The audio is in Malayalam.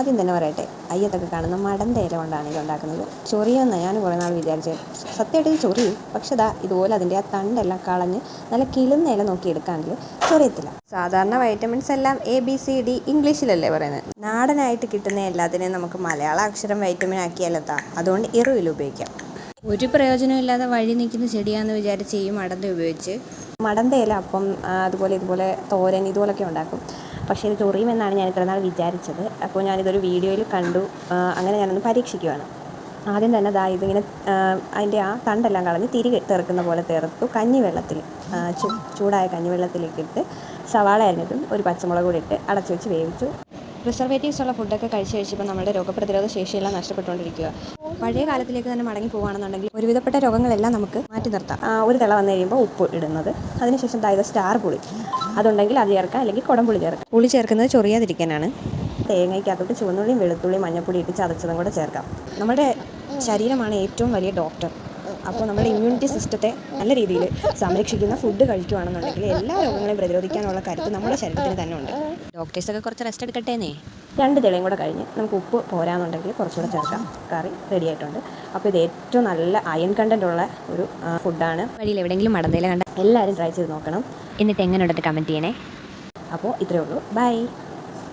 ആദ്യം തന്നെ പറയട്ടെ അയ്യത്തൊക്കെ കാണുന്ന മടന്ത ഇല കൊണ്ടാണ് ഇത് ഉണ്ടാക്കുന്നത്. ചൊറിയെന്ന് ഞാൻ കുറേ നാൾ വിചാരിച്ചത് സത്യമായിട്ട് ഇത് ചൊറിയും പക്ഷെ ദാ ഇതുപോലെ അതിന്റെ ആ തണ്ടെല്ലാം കളഞ്ഞ് നല്ല കിളുന്ന ഇല നോക്കി എടുക്കാമെങ്കിൽ ചൊറിയത്തില്ല. സാധാരണ വൈറ്റമിൻസ് എല്ലാം എ ബി സി ഡി ഇംഗ്ലീഷിലല്ലേ പറയുന്നത്? നാടനായിട്ട് കിട്ടുന്ന എല്ലാത്തിനെയും നമുക്ക് മലയാള അക്ഷരം വൈറ്റമിൻ ആക്കിയാലെത്താ അതുകൊണ്ട് ഇറുവിൽ ഉപയോഗിക്കാം. ഒരു പ്രയോജനമില്ലാതെ വഴി നിൽക്കുന്ന ചെടിയാണെന്ന് വിചാരിച്ച് ഈ മടന്ത ഉപയോഗിച്ച് മടന്ത ഇല അപ്പം അതുപോലെ ഇതുപോലെ തോരൻ ഇതുപോലൊക്കെ ഉണ്ടാക്കും. പക്ഷേ ഇത് ചൊറിയുമെന്നാണ് ഞാൻ ഇത്ര നാൾ വിചാരിച്ചത്. അപ്പോൾ ഞാനിതൊരു വീഡിയോയിൽ കണ്ടു. അങ്ങനെ ഞാനൊന്ന് പരീക്ഷിക്കുവാണ്. ആദ്യം തന്നെ ദാ ഇതിങ്ങനെ അതിന്റെ ആ തണ്ടെല്ലാം കളഞ്ഞ് തിരി തെറുക്കുന്ന പോലെ തെറുത്തു കഞ്ഞിവെള്ളത്തിൽ ചൂടായ കഞ്ഞിവെള്ളത്തിലേക്ക് ഇട്ട് സവാള അരിഞ്ഞിട്ടും ഒരു പച്ചമുളക് കൂടി ഇട്ട് അടച്ചു വെച്ച് വേവിച്ചു. പ്രിസർവേറ്റീവ്സ് ഉള്ള ഫുഡൊക്കെ കഴിച്ച് കഴിച്ചപ്പോൾ നമ്മുടെ രോഗപ്രതിരോധ ശേഷിയെല്ലാം നഷ്ടപ്പെട്ടുകൊണ്ടിരിക്കുക. പഴയ കാലത്തിലേക്ക് തന്നെ മടങ്ങി പോകുകയാണെന്നുണ്ടെങ്കിൽ ഒരുവിധപ്പെട്ട രോഗങ്ങളെല്ലാം നമുക്ക് മാറ്റി നിർത്താം. ആ, ഒരു തിള വന്നു കഴിയുമ്പോൾ ഉപ്പ് ഇടുന്നത്. അതിനുശേഷം അതായത് സ്റ്റാർ പുളി. അതുണ്ടെങ്കിൽ അത് ചേർക്കാം അല്ലെങ്കിൽ കുടംപുളി ചേർക്കാം പുളി ചേർക്കുന്നത് ചൊറിയാതിരിക്കാനാണ്. തേങ്ങയ്ക്കകത്തോട്ട് ചുവന്നുള്ളിയും വെളുത്തുള്ളിയും മഞ്ഞപ്പൊടി ഇട്ട് ചതച്ചതും കൂടെ ചേർക്കാം. നമ്മുടെ ശരീരമാണ് ഏറ്റവും വലിയ ഡോക്ടർ. അപ്പോൾ നമ്മുടെ ഇമ്മ്യൂണിറ്റി സിസ്റ്റത്തെ നല്ല രീതിയിൽ സംരക്ഷിക്കുന്ന ഫുഡ് കഴിക്കുകയാണെന്നുണ്ടെങ്കിൽ എല്ലാ രോഗങ്ങളെയും പ്രതിരോധിക്കാനുള്ള കരുത്ത് നമ്മുടെ ശരീരത്തിന് തന്നെ ഉണ്ട്. ഡോക്ടേഴ്സൊക്കെ കുറച്ച് റെസ്റ്റ് എടുക്കട്ടെ എടുക്കട്ടേന്നേ? രണ്ട് തിളയും കൂടെ കഴിഞ്ഞ് നമുക്ക് ഉപ്പ് പോരാന്നുണ്ടെങ്കിൽ കുറച്ചുകൂടെ ചേർക്കാം. കറി റെഡി ആയിട്ടുണ്ട്. അപ്പോൾ ഇത് ഏറ്റവും നല്ല അയൺ കണ്ടന്റ് ഉള്ള ഒരു ഫുഡാണ് വഴിയിൽ എവിടെയെങ്കിലും മടന്തയില കണ്ട എല്ലാവരും ട്രൈ ചെയ്ത് നോക്കണം. എന്നിട്ട് എങ്ങനെ ഉണ്ടെന്ന് കമന്റ് ചെയ്യണേ? അപ്പോൾ ഇത്രയേ ഉള്ളൂ. ബൈ